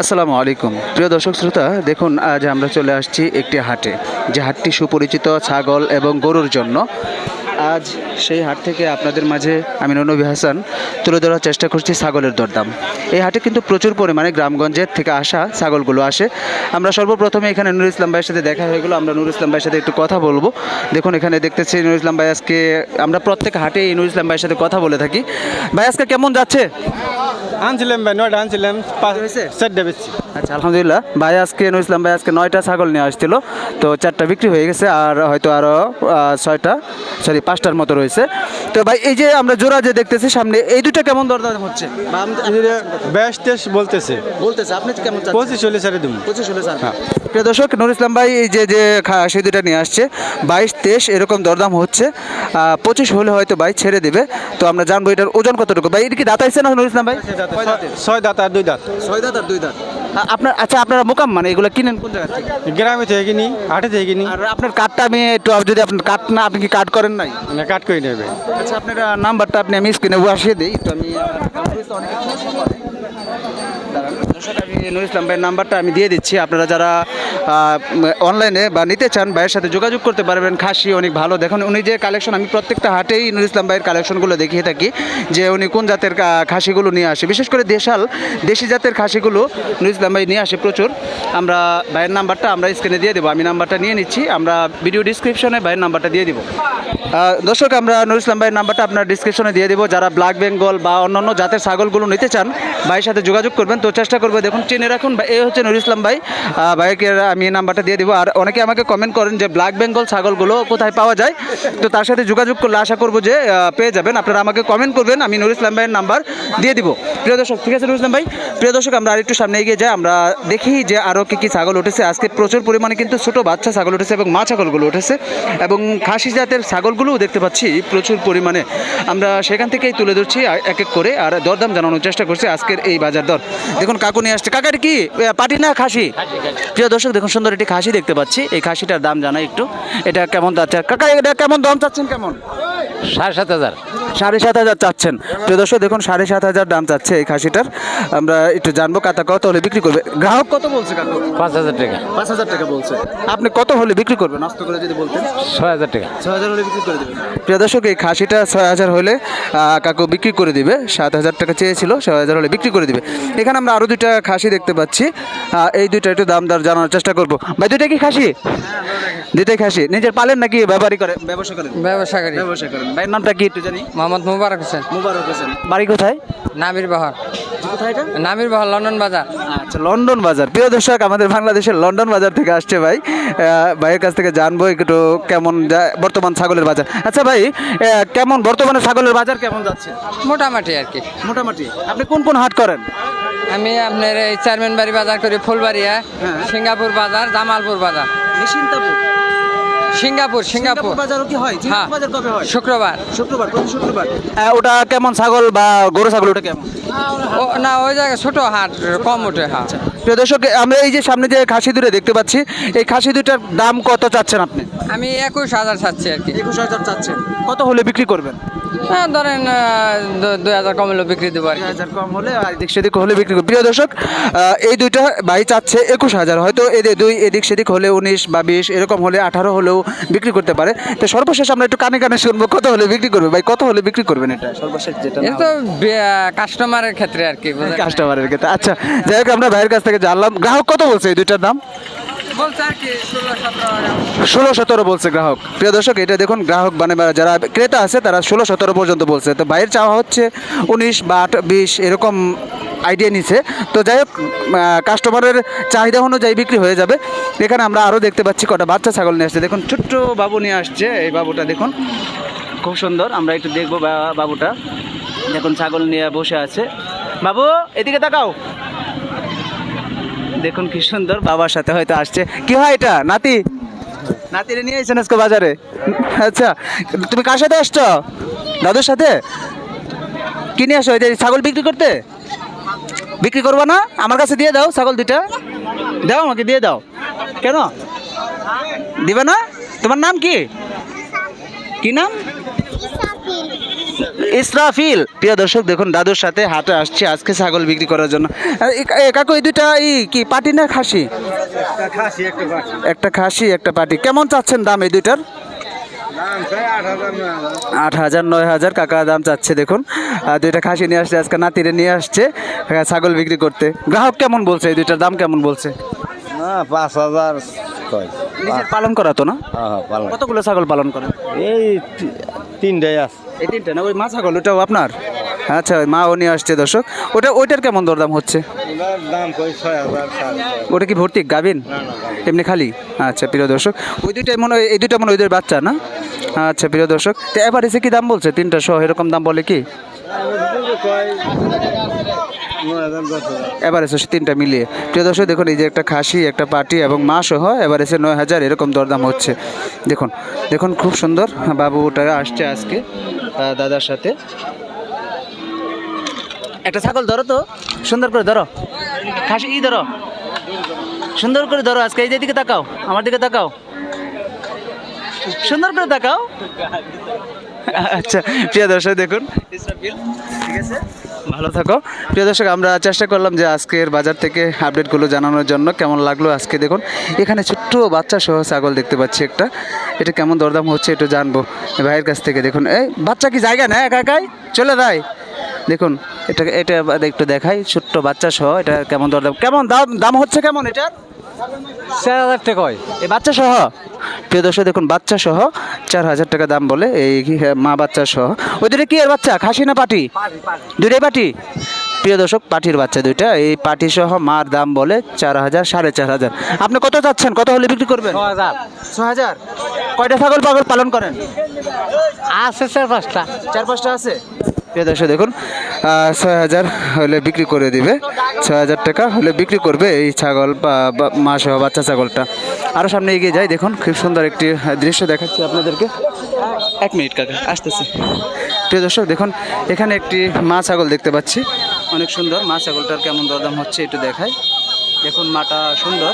আসসালামু আলাইকুম। প্রিয় দর্শক শ্রোতা, দেখুন, আজ আমরা চলে আসছি একটি হাটে, যে হাটটি সুপরিচিত ছাগল এবং গরুর জন্য। আজ সেই হাট থেকে আপনাদের মাঝে আমি নবী হাসান তুলে ধরার চেষ্টা করছি ছাগলের দরদাম। এই হাটে কিন্তু প্রচুর পরিমাণে গ্রামগঞ্জের থেকে আসা ছাগলগুলো আসে। আমরা সর্বপ্রথমে এখানে নুর ইসলাম ভাইয়ের সাথে দেখা হয়ে গেলো, আমরা নুর ইসলাম ভাইয়ের সাথে একটু কথা বলব। দেখুন, এখানে দেখতেছি নুর ইসলাম ভাই আজকে, আমরা প্রত্যেক হাটে এই নুর ইসলাম ভাইয়ের সাথে কথা বলে থাকি। ভাই, আজকে কেমন যাচ্ছে? আনছিলাম ভাই নয়টা আনছিলাম পাঁচ হয়েছে? চারটে বেশি আচ্ছা আলহামদুলিল্লাহ। ভাই আজকে নুর ইসলাম ভাই আজকে নয়টা ছাগল নিয়ে আসছিল। তো চারটা বিক্রি হয়ে গেছে আর হয়তো আরও ছয়টা সরি পাঁচটার মতো রয়েছে। তো ভাই এই যে আমরা জোড়া যে দেখতেছি সামনে এই দুটো কেমন দরদাম হচ্ছে? বা আম- বলতেছে। বলতেছে আপনি কেমন পঁচিশ চল্লিশ সাড়ে দিন পঁচিশ হলে স্যার প্রিয় দর্শক নুর ইসলাম ভাই এই যে যে খা- সেই দুটা নিয়ে আসছে বাইশ তেইশ এরকম দরদাম হচ্ছে। পঁচিশ হলে হয়তো ভাই ছেড়ে দেবে। তো আমরা জানব এটার ওজন কতটুকু। ভাই এটা কি দাঁতাইছে না নুর ইসলাম ভাই? ছয় দাঁত আর দুই দাঁত। ছয় দাঁত আর দুই দাঁত। আপনার আচ্ছা আপনারা মোকাম মানে এগুলো কিনেন কোন জায়গা থেকে? গ্রামে থেকে কিনি হাটে থেকে কিনি। আর আপনার কার্ডটা আমি একটু যদি আপনার কার্ড না আপনি কি কার্ড করেন নাই? মানে কাট করে নেবে আচ্ছা আপনার নাম্বারটা আপনি আমি স্ক্রিনে বসিয়ে দিই তো আমি দর্শক, আমি নুর ইসলাম ভাইয়ের নাম্বারটা আমি দিয়ে দিচ্ছি। আপনারা যারা অনলাইনে বা নিতে চান ভাইয়ের সাথে যোগাযোগ করতে পারবেন। খাসি অনেক ভালো। দেখুন উনি যে কালেকশন আমি প্রত্যেকটা হাটেই নুর ইসলাম ভাইয়ের কালেকশনগুলো দেখিয়ে থাকি যে উনি কোন জাতের খাসিগুলো নিয়ে আসে। বিশেষ করে দেশাল দেশি জাতের খাসিগুলো নুর ইসলাম ভাই নিয়ে আসে প্রচুর। আমরা ভাইয়ের নাম্বারটা আমরা স্ক্রিনে দিয়ে দেবো। আমি নাম্বারটা নিয়ে নিচ্ছি। আমরা ভিডিও ডিসক্রিপশনে ভাইয়ের নাম্বারটা দিয়ে দিব। দর্শক, আমরা নুর ইসলাম ভাইয়ের নাম্বারটা আপনার ডিসক্রিপশনে দিয়ে দেবো। যারা ব্ল্যাক বেঙ্গল বা অন্যান্য জাতের ছাগলগুলো নিতে চান, ভাইয়ের সাথে যোগাযোগ করবেন। তো চেষ্টা করব, দেখুন, চিনে রাখুন। এই হচ্ছে নুর ইসলাম ভাই। ভাইকে আমি এই নাম্বারটা দিয়ে দিব। আর অনেকে আমাকে কমেন্ট করেন যে ব্ল্যাক বেঙ্গল ছাগলগুলো কোথায় পাওয়া যায়? তো তার সাথে যোগাযোগ করলে আশা করব যে পেয়ে যাবেন। আপনারা আমাকে কমেন্ট করবেন। আমি নুর ইসলাম ভাইয়ের নাম্বার দিয়ে দিব। প্রিয় দর্শক, ঠিক আছে নুর ইসলাম ভাই? প্রিয় দর্শক, আমরা আরেকটু সামনে এগিয়ে যাই। আমরা দেখি যে আরও কী কী ছাগল উঠেছে। আজকে প্রচুর পরিমাণে কিন্তু ছোট বাচ্চা ছাগল উঠেছে এবং মা ছাগলগুলো উঠেছে এবং খাসি জাতের ছাগলগুলোও দেখতে পাচ্ছি প্রচুর পরিমাণে। আমরা সেখান থেকেই তুলে ধরছি এক এক করে আর দরদাম জানানোর চেষ্টা করছি আজকের এই বাজার দর। দেখুন, কাকু নিয়ে আসছে। কাকার কি? পাটি না খাসি? প্রিয় দর্শক, দেখুন, সুন্দর একটি খাসি দেখতে পাচ্ছি। এই খাসিটার দাম জানাই একটু। এটা কেমন যাচ্ছে কাকা, এটা কেমন দাম চাচ্ছেন কেমন? সাড়ে সাত হাজার। সাড়ে সাত হাজার চাচ্ছেন। প্রিয় দর্শক দেখুন সাড়ে সাত হাজার দাম চাচ্ছে এই খাসিটার। আমরা একটু জানব কাতা কত হলে বিক্রি করবে। গ্রাহক কত বলছে কাকু? পাঁচ হাজার টাকা। পাঁচ হাজার টাকা বলছে। আপনি কত হলে বিক্রি করবেন? আস্ত করে যদি বলতেন। ছয় হাজার টাকা। ছয় হাজার হলে বিক্রি করে দেবেন। প্রিয় দর্শক এই খাসিটা ছয় হাজার হলে কাকু বিক্রি করে দিবে। সাত হাজার টাকা চেয়েছিল ছয় হাজার হলে বিক্রি করে দিবে। এখানে আমরা আরও দুইটা খাসি দেখতে পাচ্ছি। এই দুইটা একটু দাম দর জানানোর চেষ্টা করব। ভাই দুইটা কি খাসি? দুইটাই খাসি। নিজের পালেন নাকি ব্যাপারই করে ব্যবসা করেন? ব্যবসা করি। ব্যবসা করেন। ভাইয়ের নামটা কি একটু জানি? মোহাম্মদ মুবারক হোসেন। মুবারক হোসেন। বাড়ি কোথায়? নামির বহর। নামির বহর লন্ডন বাজার। আচ্ছা লন্ডন বাজার। প্রিয় দর্শক আমাদের বাংলাদেশের লন্ডন বাজার থেকে আসছে ভাই। ভাইয়ের কাছ থেকে জানব একটু কেমন বর্তমান ছাগলের বাজার। আচ্ছা ভাই কেমন বর্তমানে ছাগলের বাজার কেমন যাচ্ছে? মোটামুটি আর কি। মোটামুটি। আপনি কোন কোন হাট করেন? আমি আপনার এই চেয়ারম্যান বাড়ি বাজার করি ফুলবাড়িয়া হ্যাঁ। সিঙ্গাপুর বাজার জামালপুর বাজার। Nishchintapur Singapore Singapore. বাজারও কি হয়? হ্যাঁ। বাজার কবে হয়? শুক্রবার। শুক্রবার প্রতি শুক্রবার। ওটা কেমন ছাগল বা গরু ছাগল ওটা কেমন? না ওই জায়গায় ছোট হাট কম ওঠে হাট প্রিয় দর্শক আমরা এই যে সামনে যে খাসি দুটো দেখতে পাচ্ছি এই খাসি দুটার দাম কত চাচ্ছেন আপনি? আমি একুশ হাজার চাচ্ছি আর কি। একুশ হাজার চাচ্ছেন। কত হলে বিক্রি করবেন? হ্যাঁ ধরেন দুই হাজার কমলেও বিক্রি দেবো আর কি। হাজার কম হলে আর এদিক সেদিক হলে বিক্রি করবে প্রিয় দর্শক এই দুইটা ভাই চাচ্ছে একুশ হাজার। হয়তো এদের দুই এদিক সেদিক হলে উনিশ বা বিশ এরকম হলে আঠারো হলেও বিক্রি করতে পারে। তো সর্বশেষ আমরা একটু কানে কানে শুনব কত হলে বিক্রি করবে? ভাই কত হলে বিক্রি করবেন এটা? সর্বশেষ যেটা তো কাস্টমারের ক্ষেত্রে আর কি কাস্টমারের ক্ষেত্রে। আচ্ছা যাই হোক আমরা ভাইয়ের কাছ থেকে জানলাম গ্রাহক কত বলছে এই দুইটার দাম? ষোলো সতেরো বলছে গ্রাহক। প্রিয় দর্শক এটা দেখুন গ্রাহক মানে যারা ক্রেতা আছে তারা ষোলো সতেরো পর্যন্ত বলছে। তো বাইরের চাওয়া হচ্ছে উনিশ বা আট বিশ এরকম আইডিয়া নিছে। তো যাই হোক কাস্টমারের চাহিদা অনুযায়ী বিক্রি হয়ে যাবে। এখানে আমরা আরও দেখতে পাচ্ছি কটা বাচ্চা ছাগল নিয়ে আসছে। দেখুন ছোট্ট বাবু নিয়ে আসছে এই বাবুটা দেখুন। খুব সুন্দর আমরা একটু দেখব বাবুটা। দেখুন ছাগল নিয়ে বসে আছে। বাবু এদিকে তাকাও। দেখুন কি সুন্দর বাবার সাথে হয়তো আসছে। কি হয় এটা? নাতি? নাতিরে নিয়ে এসেছেন আজকে বাজারে? আচ্ছা তুমি কার সাথে আসছো? দাদুর সাথে? কি নিয়ে আসো? এই ছাগল বিক্রি করতে? বিক্রি করব না? আমার কাছে দিয়ে দাও ছাগল দুইটা। দাও আমাকে, দিয়ে দাও। কেন? দিবে না? তোমার নাম কি? কি নাম? ইসরাফিল। প্রিয় দর্শক দেখুন দাদুর সাথে হাটে আসছে আজকে ছাগল বিক্রি করার জন্য। কাকু এই দুইটা এই কি পাটি না খাসি? একটা খাসি একটা পাটি। কেমন চাচ্ছেন দাম এই দুইটার? আট হাজার নয় হাজার। কাকা দাম চাচ্ছে দেখুন। দুইটা খাসি নিয়ে আসছে আজকে না নাতিরে নিয়ে আসছে ছাগল বিক্রি করতে। গ্রাহক কেমন বলছে এই দুইটার দাম কেমন বলছে? না পাঁচ হাজার পালন করা তো না? হ্যাঁ হ্যাঁ কতগুলো ছাগল পালন করেন? এই তিনটাই আছে। এই তিনটা না? ওই মাছা ছাগল, ওটাও আপনার? আচ্ছা ওই মা ও নিয়ে আসছে দর্শক। ওটা, ওইটার কেমন দরদাম হচ্ছে? দাম কই ওটা কি ভর্তি গাবিন এমনি খালি? আচ্ছা প্রিয় দর্শক, ওই দুইটাই মনে হয়, এই দুইটা মনে হয় ওদের বাচ্চা, না? আচ্ছা প্রিয় দর্শক, তো এবার এসে কি দাম বলছে? তিনটা সহ, এরকম দাম বলে কি? এবার এসে তিনটা মিলিয়ে। প্রিয় দর্শক, দেখুন এই যে একটা খাসি, একটা পাটি এবং মা সহ এসে নয় হাজার এরকম দরদাম হচ্ছে। দেখুন দেখুন খুব সুন্দর বাবুটা আসছে আজকে দাদার সাথে। একটা ছাগল ধরো তো, সুন্দর করে ধরো। খাসি, ই ধরো। সুন্দর করে ধরো আজকে, এই দিকে তাকাও, আমার দিকে তাকাও। সুন্দর করে তাকাও। আচ্ছা প্রিয় দর্শক, দেখুন। ঠিক আছে? ভালো থাকো। প্রিয় দর্শক আমরা চেষ্টা করলাম যে আজকের বাজার থেকে আপডেটগুলো জানানোর জন্য। কেমন লাগল আজকে দেখুন। এখানে ছোট্ট বাচ্চা সহ ছাগল দেখতে পাচ্ছি একটা। এটা কেমন দরদাম হচ্ছে একটু জানব। ভাইয়ের কাছ থেকে দেখুন। এই বাচ্চা কি জায়গা নেয় একা একাই? চলে যায় দেখুন এটা এটা একটু দেখাই। ছোট্ট বাচ্চা সহ এটা কেমন দরদাম? কেমন দাম দাম হচ্ছে কেমন এটা? চার হাজার টাকা হয় এই বাচ্চা সহ। প্রিয় দর্শক দেখুন বাচ্চা সহ চার হাজার টাকা দাম বলে এই মা বাচ্চা সহ। ওই দুটো কি এর বাচ্চা? খাসি না পাটি? দুইটাই পাটি? প্রিয় দর্শক পাটির বাচ্চা দুইটা। এই পাটি সহ মার দাম বলে চার হাজার সাড়ে চার হাজার। আপনি কত চাচ্ছেন? কত হলে বিক্রি করবেন? ছ হাজার। কয়টা ছাগল পাগল পালন করেন? আছে চার পাঁচটা। চার পাঁচটা আছে। প্রিয় দর্শক দেখুন ছয় হাজার হলে বিক্রি করে দিবে। ছয় হাজার টাকা হলে বিক্রি করবে এই ছাগল বা মা সহ বাচ্চা ছাগলটা। আরও সামনে এগিয়ে যাই, দেখুন খুব সুন্দর একটি দৃশ্য দেখাচ্ছি আপনাদেরকে। এক মিনিট কাকা, আসতেছি। প্রিয় দর্শক, দেখুন, এখানে একটি মা ছাগল দেখতে পাচ্ছি। অনেক সুন্দর, মা ছাগলটার কেমন দরদাম হচ্ছে একটু দেখাই। দেখুন, মাটা সুন্দর।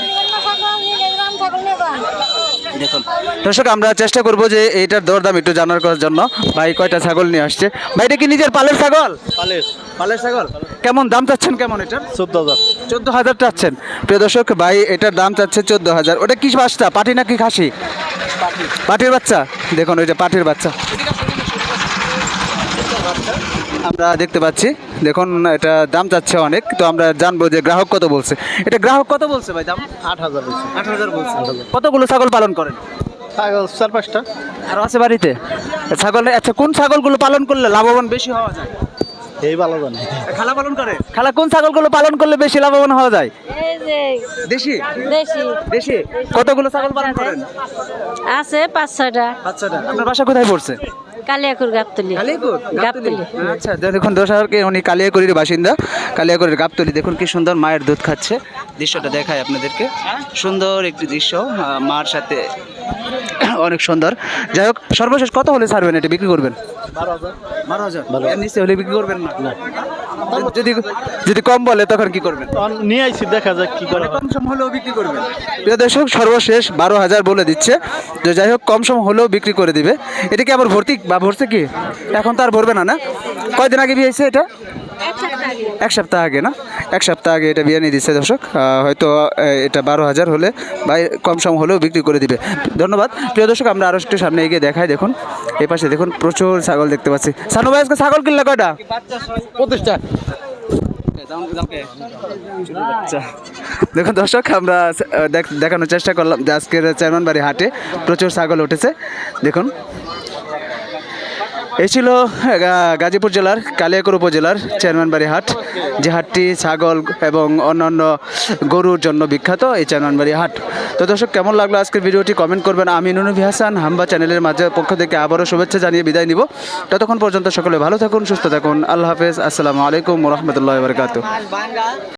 দেখুন। দর্শক আমরা চেষ্টা করব যে এইটার দরদাম একটু জানার করার জন্য। ভাই কয়টা ছাগল নিয়ে আসছে? ভাইটা কি নিজের পালের ছাগল? পালের। পালের ছাগল? কেমন দাম চাচ্ছেন? কেমন এটার? চোদ্দ হাজার। চোদ্দ হাজার চাচ্ছেন। প্রিয় দর্শক ভাই এটার দাম চাচ্ছে চোদ্দ হাজার। ওটা কি বাচ্চা? পাটি নাকি খাসি? পাটির বাচ্চা? দেখুন ওইটা পাটির বাচ্চা। আমরা দেখতে পাচ্ছি। দেখুন এটা দাম চাচ্ছে অনেক তো আমরা জানব যে গ্রাহক কত বলছে। এটা গ্রাহক কত বলছে ভাই দাম? আট হাজার হয়েছে আট হাজার বলছে। কতগুলো ছাগল পালন করেন? ছাগল চার পাঁচটা। আর আছে বাড়িতে? ছাগল আচ্ছা কোন ছাগলগুলো পালন করলে লাভবান বেশি হওয়া যায়? এই ভালো জানে খালা পালন করে? খালা কোন ছাগলগুলো পালন করলে বেশি লাভবান হওয়া যায়? দেশি? দেশি। দেশি? কতগুলো ছাগল পালন করেন? আছে পাঁচ ছয়টা। আচ্ছা আপনার বাসা কোথায় পড়ছে? কালিয়াকুর গাবতলি। কালিয়াকুর গাবতলি? আচ্ছা দেখুন দোসাহরকে উনি কালিয়াকুড়ির বাসিন্দা। কালিয়াকুরের গাবতলি দেখুন কি সুন্দর মায়ের দুধ খাচ্ছে। দৃশ্যটা দেখায় আপনাদেরকে। সুন্দর একটি দৃশ্য আহ, মার সাথে অনেক সুন্দর। যাই হোক সর্বশেষ কত হলে ছাড়বেন এটা? বিক্রি করবেন? বারো হাজার। বারো হাজার। নিচে হলে বিক্রি করবেন না। যদি যদি কম বলে তখন কি করবেন? নিয়ে আইছি দেখা যাক কি করে কম সম হলেও বিক্রি করবেন। প্রিয় দর্শক সর্বশেষ বারো হাজার বলে দিচ্ছে। যে যাই হোক কম সম হলেও বিক্রি করে দিবে। এটা কি আবার ভর্তি? বা ভরছে কি? এখন তো আর ভরবে না না? কয়দিন আগে বিয়ে হয়েছে এটা? এক সপ্তাহ আগে না? এক সপ্তাহ আগে এটা বিয়ে নিয়ে দিচ্ছে দর্শক হয়তো এটা বারো হাজার হলে বা কম সম হলেও বিক্রি করে দিবে। ধন্যবাদ। প্রিয় দর্শক আমরা আরও একটু সামনে এগিয়ে দেখাই দেখুন। এই পাশে দেখুন প্রচুর ছাগল দেখতে পাচ্ছি। সানু ভাই আজকে ছাগল কিনলে কয়টা? প্রতিষ্ঠা আচ্ছা। দেখুন দর্শক আমরা দেখ- দেখানোর চেষ্টা করলাম যে আজকের চেয়ারম্যানবাড়ি হাটে প্রচুর ছাগল উঠেছে। দেখুন। এই ছিল গা- গাজীপুর জেলার কালিয়াকুর উপজেলার চেয়ারম্যানবাড়ি হাট যে হাটটি ছাগল এবং অন্যান্য গরুর জন্য বিখ্যাত এই চেয়ারম্যানবাড়ি হাট তো দর্শক, কেমন লাগল আজকের ভিডিওটি? কমেন্ট করবেন। আমি নুনবি হাসান, হাম্বা চ্যানেলের মাঝে পক্ষ থেকে আবারও শুভেচ্ছা জানিয়ে বিদায় নিব। ততক্ষণ পর্যন্ত সকলে ভালো থাকুন, সুস্থ থাকুন। আল্লাহ হাফেজ। আসসালামু আলাইকুম রহমতুল্লাহ বরকাত